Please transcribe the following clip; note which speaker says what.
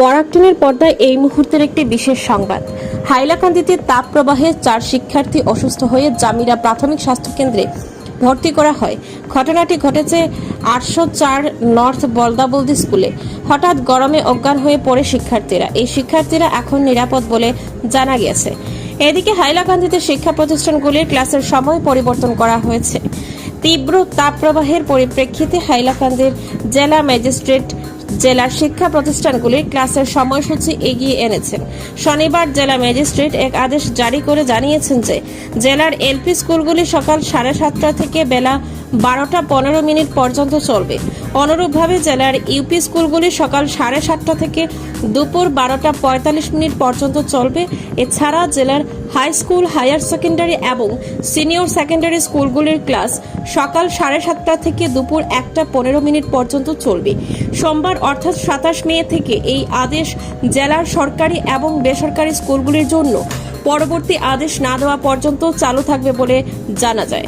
Speaker 1: বরাকটনের পর্দায় এই মুহূর্তের একটি বিশেষ সংবাদ। হাইলাকান্দিতে তাপ প্রবাহে চার শিক্ষার্থী অসুস্থ হয়ে জামিরা প্রাথমিক স্বাস্থ্য কেন্দ্রে ভর্তি করা হয়। ঘটনাটি ঘটেছে আটশো চার নর্থ বলদাবলদি স্কুলে। হঠাৎ গরমে অজ্ঞান হয়ে পড়ে শিক্ষার্থীরা। এই শিক্ষার্থীরা এখন নিরাপদ বলে জানা গেছে এদিকে হাইলাকান্দিতে শিক্ষা প্রতিষ্ঠানগুলির ক্লাসের সময় পরিবর্তন করা হয়েছে। তীব্র তাপপ্রবাহের পরিপ্রেক্ষিতে হাইলাকান্দির জেলা ম্যাজিস্ট্রেট জেলার শিক্ষা প্রতিষ্ঠানগুলির ক্লাসের সময়সূচি এগিয়ে এনেছেন শনিবার জেলা ম্যাজিস্ট্রেট এক আদেশ জারি করে জানিয়েছেন যে, জেলার এলপি স্কুলগুলি সকাল সাড়ে সাতটা থেকে বেলা বারোটা পনেরো মিনিট পর্যন্ত চলবে। অনুরূপভাবে জেলার ইউপি স্কুলগুলি সকাল সাড়ে সাতটা থেকে দুপুর বারোটা পঁয়তাল্লিশ মিনিট পর্যন্ত চলবে। এছাড়া জেলার হাই স্কুল, হায়ার সেকেন্ডারি এবং সিনিয়র সেকেন্ডারি স্কুলগুলির ক্লাস সকাল সাড়ে সাতটা থেকে দুপুর একটা পনেরো মিনিট পর্যন্ত চলবে। সোমবার অর্থাৎ সাতাশ মে থেকে এই আদেশ জেলার সরকারি এবং বেসরকারি স্কুলগুলির জন্য পরবর্তী আদেশ না দেওয়া পর্যন্ত চালু থাকবে বলে জানা যায়।